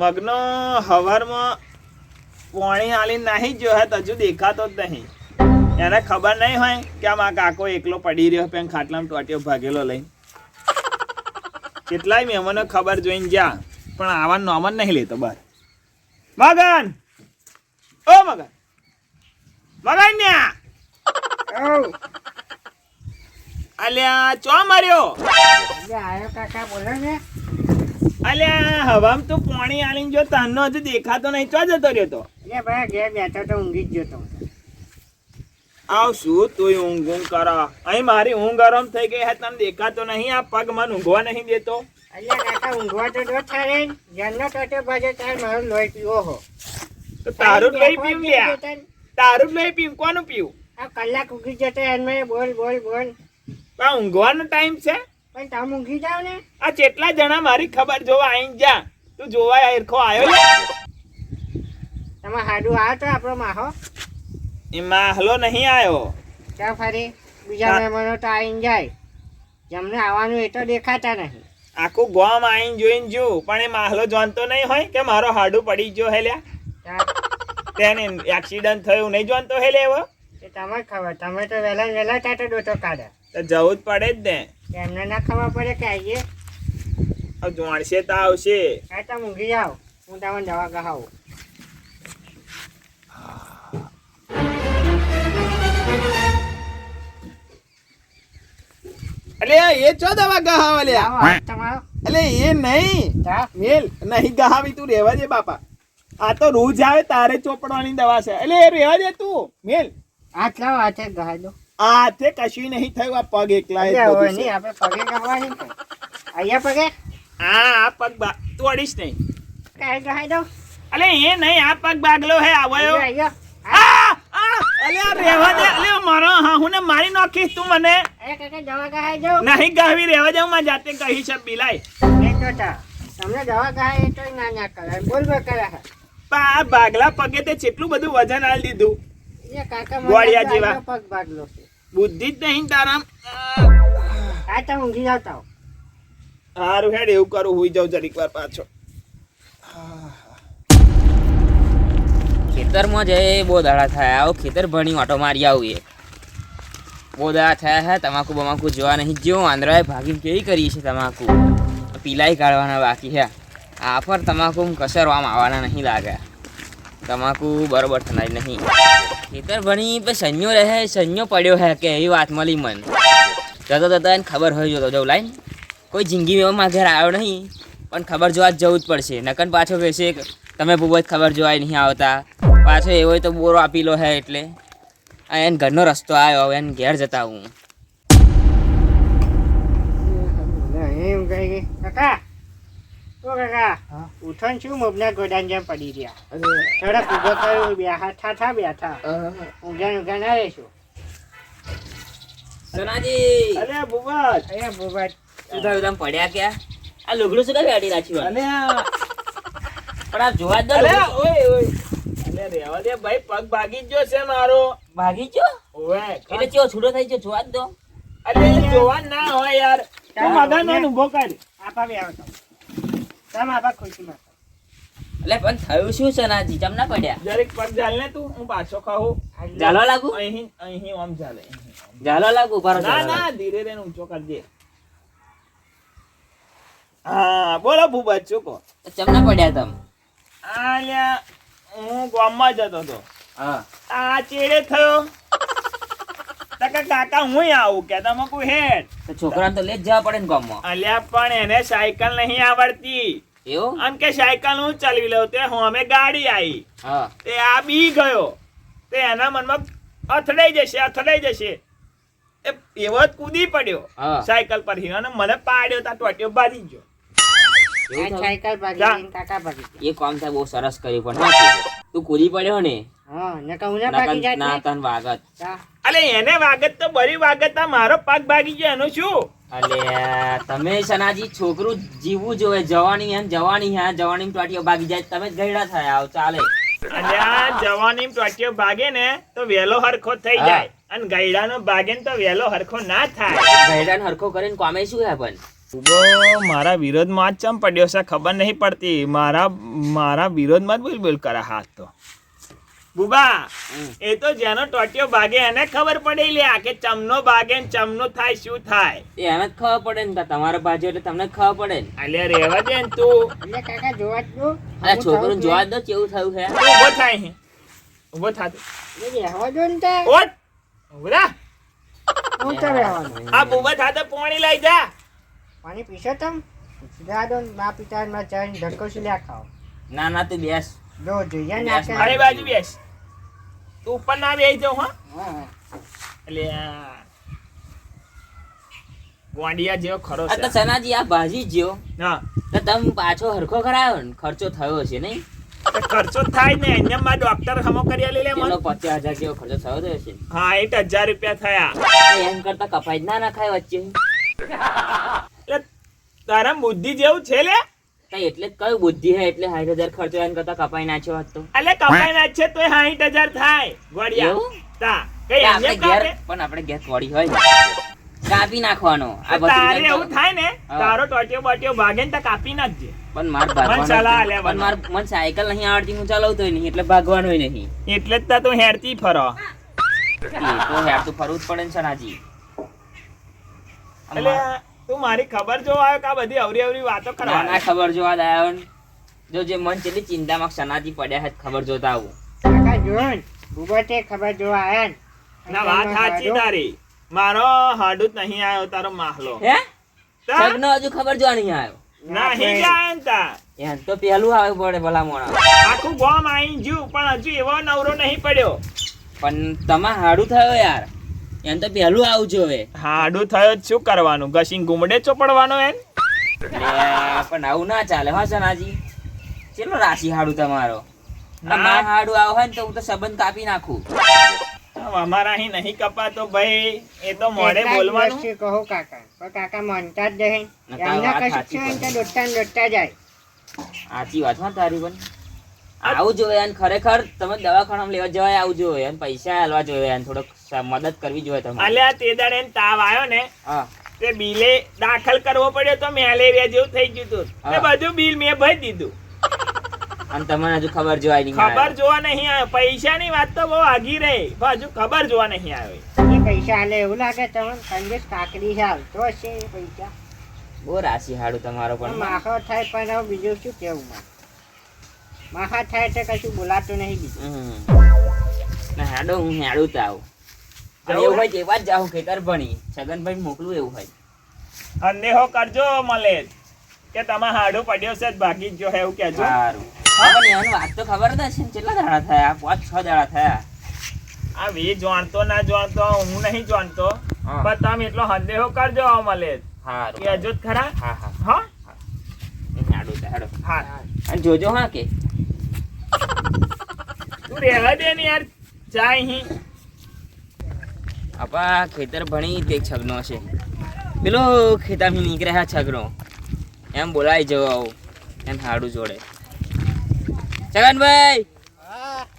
મગનો હવારમાં પોણી હાલી નાહી જો હે હજુ દેખાતો જ નહીં. એને ખબર નહીં હોય કે આ કાકો એકલો પડી રહ્યો પેન ખાટલામાં ટોટિયો ભાગેલો લઈને. કેટલાય મહેમાનો ખબર જોઈને જા પણ આવા નોમ જ નહીં લેતો બાર મગન! ઓ મગન! મગન ન્યા! અલ્યા, ચો માર્યો? કાકા, બોલો ને. અલ્યા હવામાં તું પોણી આલીને જો તાનનો હજુ દેખાતો નહીં ચો જતો રહ્યો તો? એટલે ભાઈ ઘેર બેઠો તો ઊંઘી જ જતો આવ તું ઊંઘ ઊંઘ કરો. અહીં મારી ઊંઘ આરામ થઈ ગઈ હે તને દેખાતો નહીં આ પગ મને ઊંઘવા નહીં દેતો. કાકા ઊંઘવા તો દો થારે બાજુ તાર મારો લોહી પીવો હો. તો તારું જ લઈ લ્યા. તારું. પીવું કોનું પીવું? આ કલાક ઊંઘી જતો એમને બોલ બોલ બોલ. આ ઊંઘવાનો ટાઈમ છે? પણ તમે ઊંઘી જાવ ને? આ કેટલા જણા મારી ખબર જોવા આઈ જા તું જોવા હેરખો આવ્યો તમે હાડું આ તો આપણો માહો. એ માહલો નહીં આવ્યો ક્યાં ફરી બીજા. મહેમાનો તો આઈ જાય. જેમને આવવાનું એ તો દેખાતા નહીં. આખું ગોમ આઈને જોઈને જો પણ એ માહલો જાણતો નહીં હોય કે મારો હાડું પડી ગયો હે લ્યા. તેને એક્સિડન્ટ થયું નહીં જાણતો હે લે એવો? એ તમને ખબર તમે તો વહેલા વહેલા ટાટો ડોટો કાઢે તો જવું જ પડે જ ને. એમને ના ખબર પડે કે આવીએ જોણશે તો આવશે. હા તો ઊંઘી જાઓ હું તમને દવા ગહાવું અલે એ ચો દવા ગહાવા અલે અલે એ નહીં. મેલ નહીં ગહાવી તું રહેવા દે બાપા. આ તો રોજ આવે તારે ચોપડવાની દવા છે. એટલે રેવા દે તું. મેલ. આટલા હાથે ગહાઈ દો. આ કશી નહીં થયું આ પગ એકલા નહીં આપણે પગે કરવાની અહીંયા પગે? હા આ પગ તોડીશ નહીં. કાંઈ ગાઈ દો. અલે એ નહીં આ પગ બાગલો હે આવ્યો. અલે આ રેવા દે. અલે મારો હા હું ને મારી નાખીશ તું મને. કાકા દવા ગાઈ જો નહીં ગાવી રેવા જાઉં હું જાતે કહી છે બિલાઈ એ ટોટા તમને દવા ગહાય એ તોય ના ના કરે બોલ બોલ કરે આ બાગલા પગે તે કેટલું બધું વજન આલી દીધું. એ કાકા ગોળિયા જેવા. પગ બાગલો છે. બુદ્ધિ જ નહીં તારામ. આ તો ઊંઘી જાતા. હો. હારું હેડ એવું કરું હોઈ જાઉં જરીક વાર પાછો. ખેતરમાં જઈ બહુ દાડા થયા આવો ખેતર ભણી ઓટો મારી આવું એ બહુ દાડા થયા હે તમાકુ બમાકુ જોવા નહીં જો આંધ્રાએ ભાગીને કેવી કરી છે તમાકુ? પીલાઈ કાઢવાના બાકી હે. આ પર તમાકુ કસરવામાં આવવાના નહીં લાગે. તમાકુ બરોબર થનારી નહીં. ખેતર ભણી પછી સંયો રહે સંયો પડ્યો હે કે એવી વાત મળી મન. જતો જતો એને ખબર હોય, જોતો જવું, લાઈન. કોઈ જિંદગી માં ઘેર આવ્યો નહીં, પણ ખબર જોવા જ જવું જ પડશે. નકન પાછો કહેશે તમે બહુ જ ખબર જોવાય નહીં આવતા. પાછો એવો તો બોરો આપી લો હે એટલે. એને ઘરનો રસ્તો આવ્યો, હવે એને ઘેર જતા હું. કાકા ઓ કાકા ઉઠો ને શું ગોડાન જેમ પડી રહ્યા? થોડાક ઊભો કર્યું બેઠા થા થા બેઠા ઊંઘા ઊંઘા ના રહેશું. સનાજી! અલે બુબત અહીંયા બોબા ઉધા ઉધા પડ્યા ક્યાં? આ લુગડું શું કાંઈ કાઢી રાખ્યું અલે પણ આ જોવા જ દો ઓય ઓય. અલે રેવા દે ભાઈ પગ ભાગી ગયો છે મારો. ભાગી ગયો? એટલે ચો છૂટો થઈ ગયો જોવા જ દો. અરે જોવા ના હોય યાર. તું મગનમાં કર. આપા બે આવતો તમે આપા ખુશીમાં એટલે પણ થયું શું સનાજી? ચમ ના પડ્યા? જરીક પણ જાલ ને તું હું પાછો ખાઉં. જાલો લાગુ? અહીં અહીં આમ ચાલે જાલો લાગુ પર ના ના ધીરે ધીરે ઊંચો કરજે. હા બોલો ભૂબા ચૂકો ચમ ના પડ્યા તમ? આલ્યા હું ગામમાં જતો હતો હા. આ ચેડે થયો. તકા કાકા હું આવું કે તમે કોઈ હેડ? તો છોકરાને તો જ જવા પડે ને ગામમાં. અલ્યા પણ એને સાયકલ નહીં આવડતી. એવું? આમ કે સાયકલ હું ચલાવી લઉં તે હું અમે ગાડી આવી હા. તે આ બી ગયો. તે એના મનમાં અથડાઈ જશે અથડાઈ જશે. એ એવો જ કૂદી પડ્યો. સાયકલ પર અને મને પાડ્યો તા ટોટ્યો બાજી ગયો. સાયકલ કાકા એ કામ થાય બહુ સરસ કર્યું પણ તું કૂદી પડ્યો ને? હા ને તન વાગત. અલે એને વાગત તો બરી વાગત આ મારો પાક ભાગી ગયો એનું શું? અલે તમે સનાજી છોકરું જીવવું જોઈએ. જવાની હે જવાની હે. જવાની ટોટીઓ ભાગી જાય. તમે ગયડા થયા આવ ચાલે. આ જવાની ટોટીઓ ભાગે ને તો વેલો હરખો થઈ જાય. અને ગયડાનો ભાગે ને તો વેલો હરખો ના થાય. ગયડાને હરખો કરીને કોમે શું હે પણ? મારા વિરોધમાં જ ચમ પડ્યો છે ખબર નહીં પડતી. મારા મારા વિરોધમાં જ બોલ બોલ કરે હાથ તો. બુબા એ તો જેનો ટોટિયો ભાગે એને ખબર પડી લે કે ચમનો ભાગે ને ચમનો થાય શું થાય? એને જ ખબર પડે ને તમારે બાજુ એટલે તમને ખબર પડે ને. અલ્યા રેવા દે ને તું. એટલે કાકા જોવા જ દો. અરે છોકરું જોવા દો કેવું થયું છે. તું ઊભો થાય અહીં. ઊભો થા તું. રહેવા દો ને તે. ઓટ. ઉભરા. હું તો રહેવાનું. આ બુબા થા તો પાણી લઈ જા. પાણી પીશો તમ? સીધા દો ને મા પિતા માં ચાઈને ધક્કો શું લ્યા ખાઓ ના ના તું બેસ. જો જોઈએ ને બેસ, બાજુ બેસ. તું ઉપર ના બેસી જાઉં હા. હા. એટલે ગોંડિયા જેવો ખરો આ તો સનાજી આ ભાજી જ્યો હા. તો તમે પાછો હરખો કરાયો ને? ખર્ચો થયો છે નહીં? તો ખર્ચો થાય ને એમ માં ડોક્ટર હમો કરી લે લે મને. પચાસ હજાર જેવો ખર્ચો થયો તો હશે. હા એટ હજાર રૂપિયા થયા. એમ કરતા કપાઈ જ ના નાખાય વચ્ચે. એટલે તારા બુદ્ધિ જેવું છે લે. એટલે કયું બુદ્ધિ હે? એટલે સાઠ હજાર ખર્ચો એમ કરતા કપાઈ નાખ્યો હોત તો. એટલે કપાઈ નાખશે તો સાઠ હજાર થાય. ગોળિયા. તા. કઈ આપણે ઘેર પણ આપણે ઘેર કોળી હોય કાપી નાખવાનો. આ તારે એવું થાય ને? તારો ટોટિયો બોટિયો ભાગે ને તો કાપી નાખજે. પણ માર સલાહ આલ્યા પણ માર મન સાયકલ નહીં આવડતી હું ચલાવતો નહીં એટલે ભાગવાનું નહીં. એટલે જ તા તું હેરતી ફરો. તો હેર તો ફરવું જ પડે ને સનાજી. એટલે તું મારી ખબર જો આવ્યો કે આ બધી અવરી અવરી વાતો કરવા ના ખબર જોવા જ જો જે મન કેટલી ચિંતામાં સનાજી પડ્યા હે ખબર જોતા આવું. કાકા જોન ને. ખબર જોવા આયા ના. વાત સાચી તારી. મારો હાડું નહીં આવ્યો તારો માહલો. હે? સગનો હજુ ખબર જોવા નહીં આવ્યો. ના જાય જાયન તા. એમ તો પહેલું આવે પડે ભલા મોણા આખું ગોમ આઈ જ્યું પણ હજુ એવો નવરો નહીં પડ્યો. પણ તમાર હાડું થયો યાર. એમ તો પહેલું આવું જોવે હાડું થયો શું કરવાનું? ઘસીને ગુમડે ચોપડવાનો એમ? પણ આવું ના ચાલે હા સનાજી. ચેલો રાશિ હાડું તમારો? આ હાડું આવ હોય ને તો હું તો સંબંધ કાપી નાખું. અમારા અહીં નહીં કપાતો ભાઈ. એ તો મોડે બોલવાનું. છે કહો કાકા. પણ કાકા માનતા જ નહીં. એમને કશું છે તો દોટતા દોટતા જાય. સાચી વાત હા તારી પણ. આવું જોઈએ અને ખરેખર તમે દવાખાનામાં લેવા જવાય આવું જોઈએ અને પૈસા આલવા જોઈએ અને થોડોક મદદ કરવી જોઈએ તમારે. અલ્યા તે દાડે તાવ આવ્યો ને હા. તે બિલે દાખલ કરવો પડ્યો તો મેલેરિયા જેવું થઈ ગયું હતું તે બધું બિલ મેં ભરી દીધું. અને તમને હજુ ખબર જોવાય નહીં ખબર જોવા નહીં આવ્યો. પૈસાની વાત તો બહુ આગી રહી. પણ હજુ ખબર જોવા નહીં આવી. પૈસા આલે એવું લાગે તમને સંદેશ કાકડી છે આવતો હશે પૈસા. બહુ રાશિ હાડું તમારો પણ. માખો થાય પણ બીજું શું કેવું માં માખા થાય તો કશું બોલાતું નહીં બીજું. હમ. હાડો હું હેડું તો આવું. અને જવું એવું હોય તેવા જ જાઉં ખેતર ભણી. છગનભાઈ મોકલું એવું હોય. અંદેહો કરજો મલે કે તમે હાડું પડ્યો છે ભાગી જો એવું કેજો સારું. હા, પણ એની વાત તો ખબર જ છે કેટલા દાડા થયા? પાંચ છ દાડા થયા. આ વી જાણતો ના જાણતો હું નહીં જાણતો. પણ તમે એટલો સંદેહો કરજો મલે સારું કેજો જ ખરા. હા હા. હા? હાડું હાડું. હા. અને જોજો હા કે. તું રહેવા દે ને યાર જાય અહીં. આપા ખેતર ભણી તે છગનો છે. પેલો ખેતરથી નીકળે હા છગનો. એમ બોલાય જવો આવું એમ હાડું જોડે. છગનભાઈ!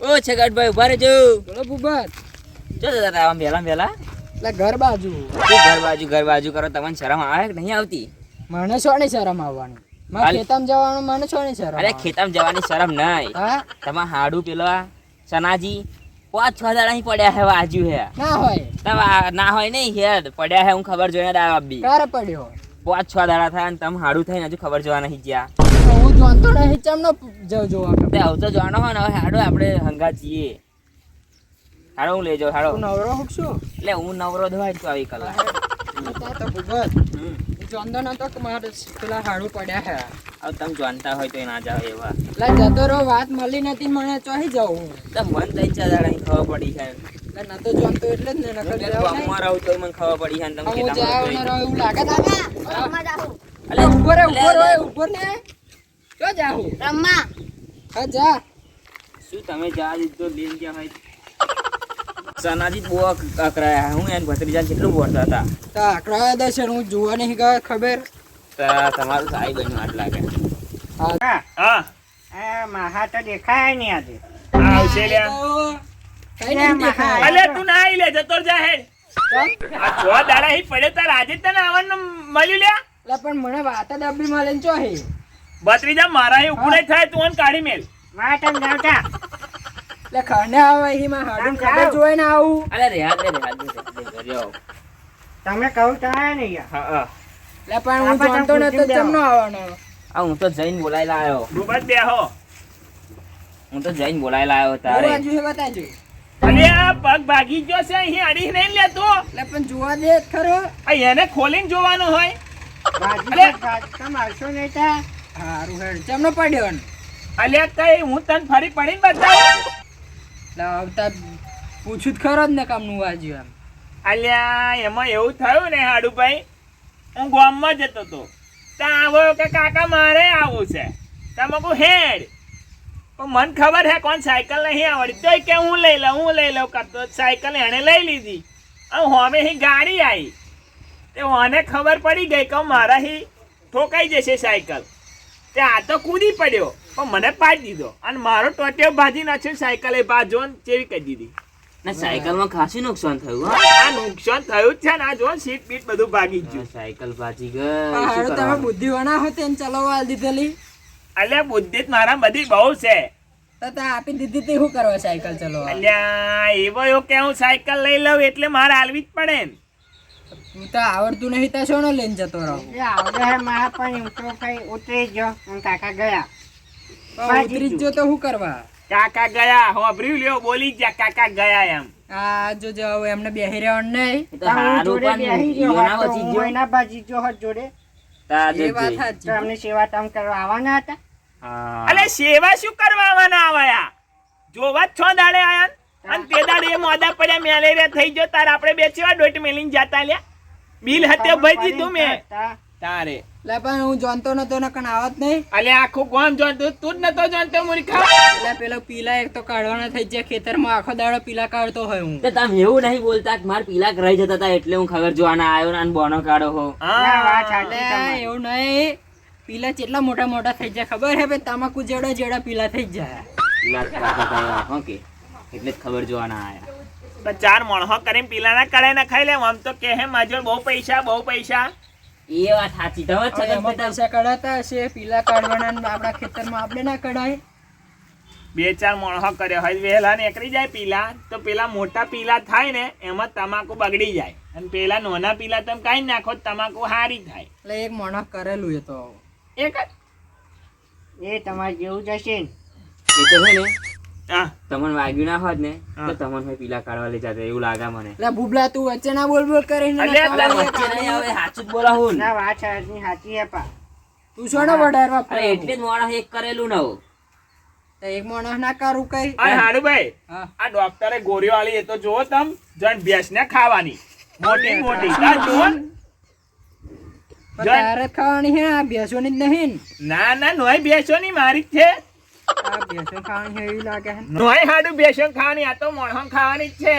ઓ છગનભાઈ ઊભા રહેજો. બોલો ભૂપત. જો દાદા આમ વહેલા વહેલા. એટલે ઘર બાજુ. ઘર બાજુ ઘર બાજુ કરો તમને શરમ આવે કે નહીં આવતી? મને સોની શરમ આવવાની? ખેતમ જવાનું મને સોની શરમ અરે આવે? જવાની શરમ નહીં. હા? હાડું પેલા સનાજી પાંચ છ દાડા અહીં પડ્યા હે વાજુ હે. ના હોય. તમે ના હોય નહીં હેડ પડ્યા હે હું ખબર જોઈને દાવ આપી ક્યારે પડ્યો? પાંચ છ દાડા થયા અને તમે હાડું થઈને હજુ ખબર જોવા નહીં ગયા. હું નહીં ચમનો જવ. તે આવતો જોવાનો હોય ને હવે હાડો આપણે હંગા છીએ હાડો હું લઈ જાઉં હાડો નવરો હું છું એટલે હું નવરો ધોવાય તો આવી કલાક. તો હમ. તો નતો કે મારે પેલા હાડું પડ્યા હે. હવે તમે જાણતા હોય તો ના જાવ એવા. એટલે જતો રહો વાત મળી નથી મને ચોહી જાઉં હું. તો મન થઈ ચાર દાડા ખબર પડી છે. એટલે નતો જાણતો એટલે જ ને નકર જાવ. ગામમાં રહું તો મને ખબર પડી છે તમે ખેતરમાં જાવ. ને રહો એવું લાગે દાદા અલે, ઊભો રે ઊભો રે ઊભો ને. ક્યાં જાવ રમવા. હા જા. શું તમે જા દીધો લીન ગયા હોય? સનાજી બહુ અક- હું. એને ભત્રીજા કેટલું બોલતા હતા? તો આકડા દર્શન હું જોવા નહીં ગયો ખબર? તમારું સાઈ બન્યું આટ લાગે હા. હા. આ તો દેખાય નહીં આજે. આવશે લ્યા. કઈ નહીં દેખાય. અલે તું ના આવી લે જતો જાહેર? આ છ દાડા અહીં પડ્યો તાર આજે તને આવવાનું મળ્યું લ્યા? પણ મને વાત જ ડબ્બી મળે ને ચો હે? ભત્રીજા મારા એ ઉભું થાય તું કાઢી મેલ. માં તમે એટલે ખંડે આવે એમાં હાડું ખબર જોઈ ને આવું અરે રેહાદ દે, રહ્યો. તમે કહું તો ને યાર હા હા એટલે પણ હું જાણતો નતો પૂછી આવવાનો આ હું તો જઈને બોલાઈ લાયો રૂબત બેહો હું તો જઈને બોલાઈ લાયો તારે બાજુ હે બતાજો અરે આ પગ ભાગી ગયો છે અહીં અડી નહીં લેતો એટલે પણ જોવા દે ખરો આ એને ખોલીને જોવાનો હોય ભાજી આવશો નહીં તા હારું હેડ ચમનો પડ્યો અલ્યા કઈ હું તને ફરી પડીને બતાવું આવતા પૂછું જ ખરો જ ને કામનું વાજ્યું એમ. અલ્યા, એમાં એવું થયું ને હાડુભાઈ, હું ગામમાં જતો હતો ત્યાં આવ્યો કે કાકા મારે આવું છે. તમે કહું, હેડ. પણ મને ખબર હે કોણ સાયકલ નહીં આવડી તોય કે હું લઈ લઉં, હું લઈ લઉં કરતો સાયકલ એણે લઈ લીધી. અને હોમે હી ગાડી આવી તે મને ખબર પડી ગઈ કે મારા હી ઠોકાઈ જશે સાયકલ. તે આ તો કૂદી પડ્યો. પણ મને પાડી દીધો. અને મારો ટોટિયો ભાજી નાખ્યો સાયકલ એ બાજુ ચેવી કરી દીધી. ને સાયકલમાં ખાસી નુકસાન થયું હા. આ નુકસાન થયું જ છે ને આ જો સીટ બીટ બધું ભાગી ગયું. સાયકલ ભાજી ગઈ તમે? બુદ્ધિવાના હો તેને ચલાવવા દીધેલી. અલ્યા બુદ્ધિ મારા બધી બહુ છે. તો તે આપી દીધી તે શું કરવા સાયકલ ચલો અલ્યા એવો એવો કે હું સાયકલ લઈ લઉં એટલે મારે હાલવી જ પડે ને. તું તો આવડતું નહીં તો શોનો લઈને જતો રહો? એ આવડે હે મારા પણ ઉતરો કઈ ઉતરી ગયો કાકા ગયા. પણ ઉતરી જ જો. તો શું કરવા? કાકા ગયા હોભર્યું લ્યો બોલી જ કાકા ગયા એમ. આ જો જો હવે એમને બેહી રહેવાનું નહીં. એ તો પણ હું હારું પણ બેસી ગયો ઈયોના હોત તો વચી હું ગયો. એના બાજી જો હોત જોડે. તા એ વાત જજે. તો સાચી અમને સેવા તમ કરવા આવવાના હતા. અલે સેવા શું કરવા આવવાના આવાયા? જોવા જ છો દાડે આયા અને તે દાડે મોદા પડ્યા મેલેરિયા થઈ ગયો. તાર આપણે બે ચેવા ડોટ મેલીને જાતા લ્યા? બિલ હતે ભાઈ દીધું મેં. તારે. એટલે પણ હું જાણતો નતો ને કણ આવત નહીં. અલે આખું ગામ જાણતું તું જ નતો જાણતો મૂર્ખા એટલે પેલો પીલા એક તો કાઢવાના થઈ જાય ખેતરમાં આખો દાડો પીલા કાઢતો હોય હું. તે તમે એવું નહીં બોલતા કે માર પીલા રહી જતા હતા એટલે હું ખબર જોવાના આવ્યો ને બોનો કાઢો હો. હા વાત સાચી. એવું નહીં. પીલા કેટલા મોટા મોટા થઈ જાય ખબર હે ભાઈ? તમાકુ જેડા જેડા પીલા થઈ જાય. પીલા કાઢતા હો કે? એટલે જ ખબર જોવાના આયા ચાર મણહો કરીને પીલાના કળે ના ખાઈ લે આમ તો કે હે માજો બહુ પૈસા બહુ પૈસા. એ વાત સાચી. તમે છગન પૈસા કઢાતા હશે પીલા કાઢવાના આપણા ખેતરમાં આપણે ના કઢાય. બે ચાર મણહો કર્યો હોય વહેલા નીકળી જાય પીલા. તો પેલા મોટા પીલા થાય ને એમાં તમાકુ બગડી જાય. અને પેલા નાના પીલા તમે કઈ નાખો તમાકુ હારી થાય. એટલે એક મણહ કરેલું એ તો. એક એ તમારે જેવું જ હશે ને. એ તો છે ને. તમને વાગ્યું ના હોત ને તો તમને પીલા કાઢવા લઈ જતા એવું લાગે મને. એટલે બુબલા તું વચ્ચે ના બોલ બોલ કરે ને ના વચ્ચે નહીં આવે સાચું જ બોલાવું ને. ના વાત સાચી સાચી હે પા. તું શોનો વડારવા અરે એટલે જ માણસ એક કરેલું ને તો એક માણસ ના કરું કઈ? અરે હાડુ ભાઈ આ ડોક્ટરે ગોળીઓ આલી એ તો જો તમ જણ ભેંસને ખાવાની. મોટી મોટી. તા જો તારે ખાવાની હે આ બેસોની જ નહીં ના. ના નોય બેસોની ની મારી જ છે. આ ખાવાની હે લાગે હે નોય હાડું ભેંસો ખાવાની આ તો મણહો ખાવાની જ છે.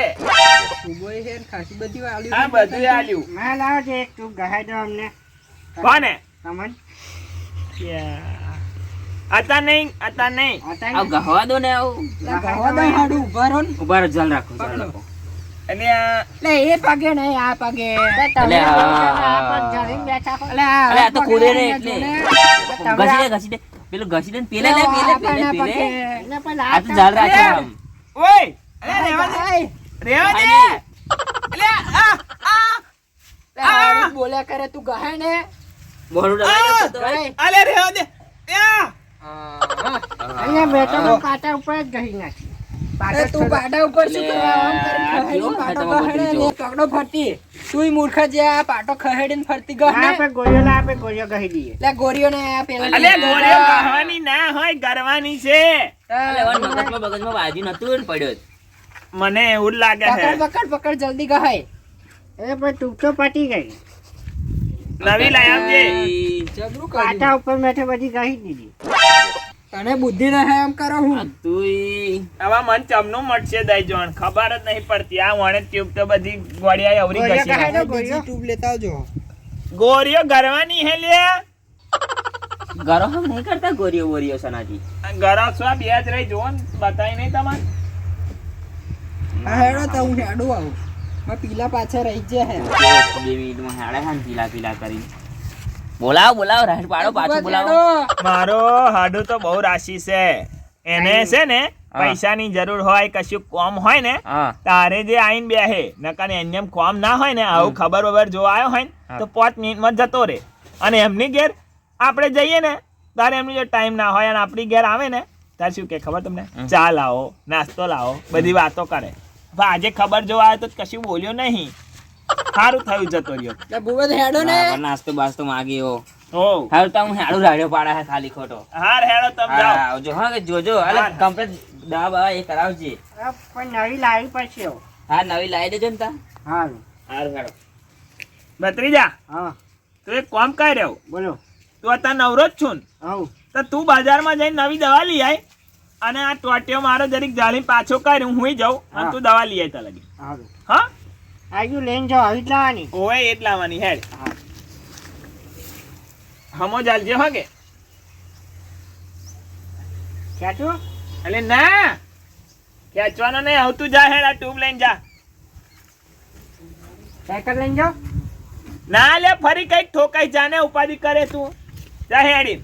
ઉભોય હે ખાસી બધી વાળી આ બધું આલ્યું. માં લાવો એક તું ગહાઈ દો અમને. કોને? તમને. હતા નહીં હતા નહીં. હતા ગહવા દો ને આવું. એટલે દો હાડું ઊભા રહો ને. ઊભા રહો, જલ રાખો જલ રાખો. અને આ એ પગે નહીં આ પગે. તમે આ પગ જડીને બેઠા એટલે આ તો કૂદે ને એટલે. ઘસી દે ઘસી દે. પેલું ઘસી દે પેલે લે પેલે પેલે પેલે. આ તો લાત રાખે આમ. ઓય અરે રેવા દે. રેવા દે. લે આ આ. બોલ્યા કરે તું ગહે ને. મોરું દે તો. અલે રેવા દે. આ. અહીંયા બેઠો તો પાટા ઉપર જ ગહી નાખી. તું પાટા ઉપર શું કરવા આમ કરીને આ ખહેડીને કેવો પાટો તમારો ખહેડે ભત્રીજો? ને તગડો ફરતી. તુંય મૂર્ખ જે આ પાટો ખહેડીને ફરતી ગહ આપણે ગોળીઓ ના આપણે ગોળીઓ ગહી દઈએ. એટલે ગોરીઓને આ પેલા અલે ગોળીઓ ગહવાની ના હોય ગરવાની છે. અલે મગજમાં બગજમાં નતું પડ્યો મને એવું લાગે છે. પકડ પકડ પકડ જલ્દી ગહાય. એ પણ તું તો પટી ગઈ. નવી લાયા છે પાટા ઉપર બેઠે બધી ગહી દીધી. તને બુદ્ધિ ના હે એમ કરો હું. તું આવા મન ચમનું મટશે દઈ જોણ ખબર જ નહીં પડતી. આ વણે ટ્યુબ તો બધી ગોળિયા અવરી ગઈ ગોળીઓ? ટ્યુબ લેતા આવજો. ગોળીઓ ગરવાની હે લે. ગરો હમ નહીં કરતા ગોરીઓ બોરીઓ સનાજી ગરો છો બે જ રહી જોન બતાય નહીં તમારે? હા હેડો તો હું હેડો આવું. માં પીલા પાછા રહી ગયા હે. બે મિનિટમાં હેડે હા પીલા પીલા કરી બોલાવો બોલાવો રાઈડ પાડો પાછું બોલાવો. મારો હાડું તો બહુ રાશિ છે. એને છે ને પૈસાની જરૂર હોય કશું કોમ હોય ને તારે જે આઈને બેહે નકર એમ કોમ ના હોય ને આવું ખબર વબર જો આવ્યો હોય ને હા. તો પાંચ મિનિટમાં જ જતો રે. અને એમની ઘેર આપણે જઈએ ને તારે એમની જો ટાઈમ ના હોય અને આપણી ઘેર આવે ને તાર શું કે ખબર તમને? ચા લાવો નાસ્તો લાવો બધી વાતો કરે. આજે ખબર જોવા આવ્યો તો કશું બોલ્યો નહીં. સારું થયું જતો રહ્યો. ભૂપત હેડો ને. નાસ્તો બાસ્તો માગ્યો ઓ તો હું હેડું રાડ્યો પાડા છે ખાલી ખોટો. હાર હેડો તમે જાઓ. આવજો હા કે જોજો અલે હા. કમ્પ્લીટ દવા એ કરાવજે. પણ નવી લાવી પછી હા. નવી લાવી દેજો ને તા. હારું. હારું હેડો ભત્રીજા હા. તું એક કામ કરી રહ્યો. બોલો. તું અત્યારે નવરો જ છું ને. તો તું બજારમાં જઈને નવી દવા લઈ આય અને આ ટોટિયો મારો જરીક જાળી પાછો કર હું જાઉં અને તું દવા લઈ આય તા લગી હા? આજુ લઈને જાઓ આવી જ લાવવાની. ઓય એ જ લાવવાની હેડ. હમો ચાલજે હો કે? ખેંચું. એટલે ના! ખેંચવાનો નહીં આવતું જા હેડ આ ટ્યુબ લઈને જા. સાયકલ લઈને જાઓ. ના લે ફરી કંઈક ઠોકાઈ જાને ઉપાધિ કરે તું. જા હેડી